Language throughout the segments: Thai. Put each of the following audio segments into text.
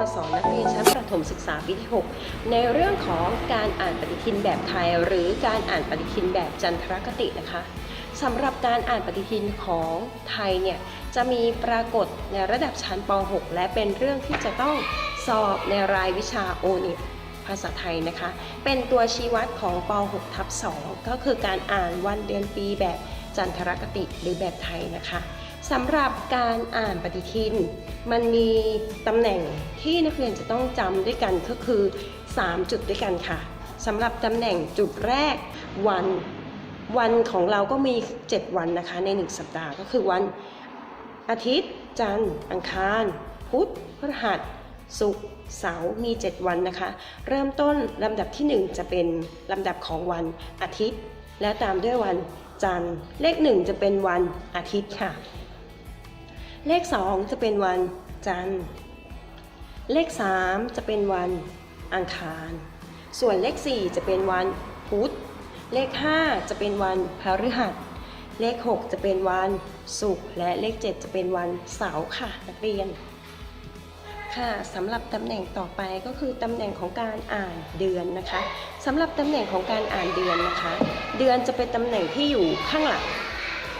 มาสอนนักเรียนชั้นประถมศึกษาปีที่ 6 ในเรื่องของการอ่านปฏิทินแบบไทย หรือการอ่านปฏิทินแบบจันทรคตินะคะสำหรับการอ่านปฏิทินของไทยเนี่ยจะมีปรากฏในระดับชั้นป .6 และเป็นเรื่องที่จะต้องสอบในรายวิชาโอเนภาษาไทยนะคะ เป็นตัวชี้วัดของป .6 ทับ 2 ก็คือการอ่านวันเดือนปีแบบจันทรคติหรือแบบไทยนะคะ สำหรับการอ่านปฏิทิน มันมีตำแหน่งที่นักเรียนจะต้องจำด้วยกันก็คือ 3 จุดด้วยกันค่ะสำหรับตำแหน่งจุดแรกวันวันของเราก็มี 7 วันนะคะใน 1 สัปดาห์ก็คือวันอาทิตย์ จันทร์ อังคาร พุธพฤหัสศุกร์เสาร์มี 7 วันนะคะ เริ่มต้นลำดับที่ 1 จะเป็นลำดับของวันอาทิตย์ แล้วตามด้วยวันจันทร์เลข 1 จะเป็นวันอาทิตย์ค่ะ เลข 2 จะเป็นวันจันทร์ เลข 3 จะเป็นวันอังคาร ส่วนเลข 4 จะเป็นวันพุธ เลข 5 จะเป็นวันพฤหัส เลข 6 จะเป็นวันศุกร์ และเลข 7 จะเป็นวันเสาร์ค่ะนักเรียน ค่ะสำหรับตำแหน่งต่อไปก็คือตำแหน่งของการอ่านเดือนนะคะสำหรับตำแหน่งของการอ่านเดือนนะคะ เดือนจะเป็นตำแหน่งที่อยู่ข้างหลัง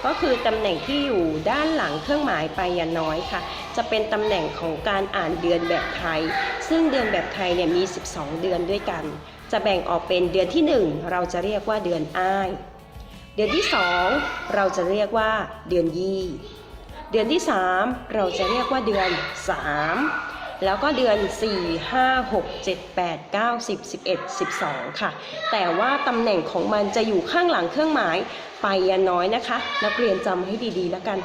ก็คือตำแหน่งที่อยู่ด้านหลังเครื่องหมายไปยันน้อยค่ะ จะเป็นตำแหน่งของการอ่านเดือนแบบไทย ซึ่งเดือนแบบไทยเนี่ยมี 12 เดือนด้วยกัน จะแบ่งออกเป็นเดือนที่ 1 เราจะเรียกว่าเดือนอ้าย เดือนที่ 2 เราจะเรียกว่าเดือนยี่ เดือนที่ 3 เราจะเรียกว่าเดือน3 แล้วก็เดือน 4 5 6 7 8 9 10 11 12 ค่ะ แต่ว่าตำแหน่งของมันจะอยู่ข้างหลังเครื่องหมายไปยันน้อยนะคะ นักเรียนจำให้ดีๆแล้วกัน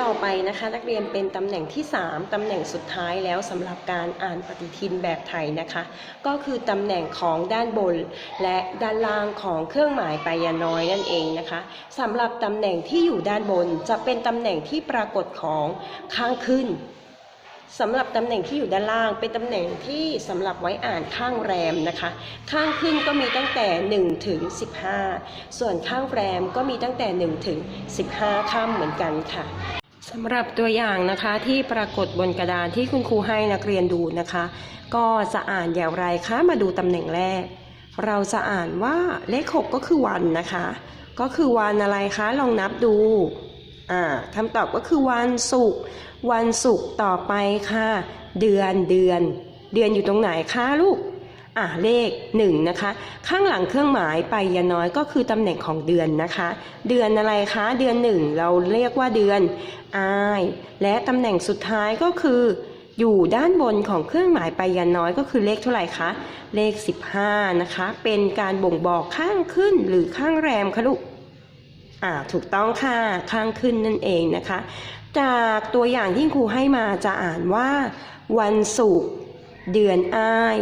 ต่อไปนะคะ นักเรียนเป็นตำแหน่งที่ 3 ตำแหน่งสุดท้ายแล้วสำหรับการอ่านปฏิทินแบบไทยนะคะ ก็คือตำแหน่งของด้านบน และด้านล่างของเครื่องหมายไปยน้อยนั่นเองนะคะสำหรับตำแหน่งที่อยู่ด้านบนจะเป็นตำแหน่งที่ปรากฏของข้างขึ้น สำหรับตำแหน่งที่อยู่ด้านล่างเป็นตำแหน่งที่สำหรับไว้อ่านข้างแรมนะคะ ข้างขึ้นก็มีตั้งแต่ 1 ถึง 15 ส่วนข้างแรมก็มีตั้งแต่ 1 ถึง 15ค่ำเหมือนกันค่ะสำหรับตัวอย่างนะคะที่ปรากฏบนกระดานที่คุณครูให้นักเรียนดูนะคะ ก็จะอ่านอย่างไรคะมาดูตำแหน่งแรก เราจะอ่านว่าเลข 6 ก็คือวันนะคะ ก็คือวันอะไรคะลองนับดูอ่าคำตอบก็คือวันศุกร์ วันศุกร์ต่อไปค่ะ เดือนเดือน เดือนอยู่ตรงไหนคะลูกอะเลข1นะคะ ข้างหลังเครื่องหมายไปยาน้อยก็คือตำแหน่งของเดือนนะคะ เดือนอะไรคะ เดือน 1 เราเรียกว่าเดือนอาย และตำแหน่งสุดท้ายก็คือ อยู่ด้านบนของเครื่องหมายไปยันน้อยก็คือเลขเท่าไหร่คะเลข 15 นะคะ เป็นการบ่งบอกข้างขึ้นหรือข้างแรมคะลูกอ่าถูกต้องค่ะข้างขึ้นนั่นเองนะคะจากตัวอย่างที่ครูให้มาจะอ่านว่า วันศุกร์เดือนอ้าย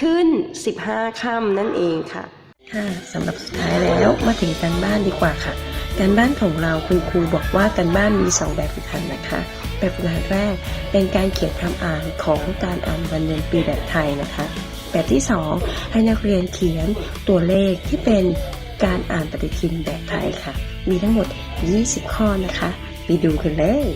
ขึ้น 15ค่ำนั่นเองค่ะค่ะสำหรับสุดท้ายแล้วมาถึงการบ้านดีกว่าค่ะ การบ้านของเราคุณครูบอกว่าการบ้านมี 2 แบบฝึกหัดนะคะ แบบฝึกหัดแรกเป็นการเขียนคำอ่านของการอ่านวันเดือนปีแบบไทยนะคะ แบบที่ 2 ให้นักเรียนเขียนตัวเลขที่เป็นการอ่านปฏิทินแบบไทยค่ะ มีทั้งหมด 20 ข้อนะคะ ไปดูกันเลย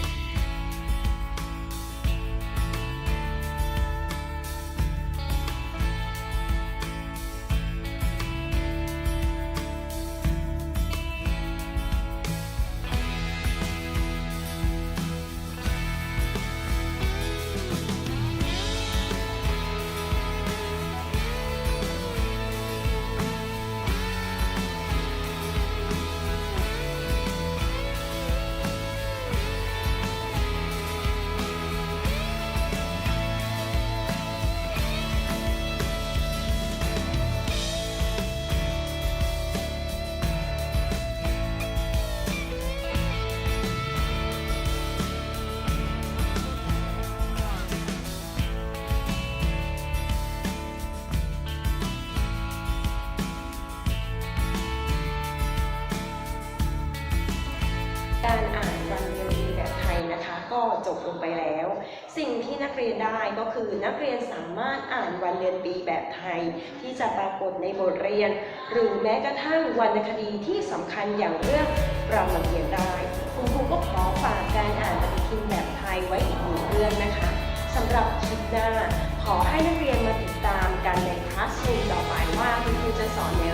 ก็จบลงไปแล้ว สิ่งที่นักเรียนได้ก็คือนักเรียนสามารถอ่านวันเรียนปีแบบไทย ที่จะปรากฏในบทเรียน หรือแม้กระทั่งวรรณคดีที่สำคัญอย่างเรื่องรามเกียรติ์ได้คุณครูก็ขอฝากการอ่านปฏิทินแบบไทยไว้อีกหนึ่งเรื่องนะคะสำหรับหรับคลิปหน้า ขอให้นักเรียนมาติดตามกันในคลาสรูมต่อไปว่าคุณครูจะสอนในเรื่อ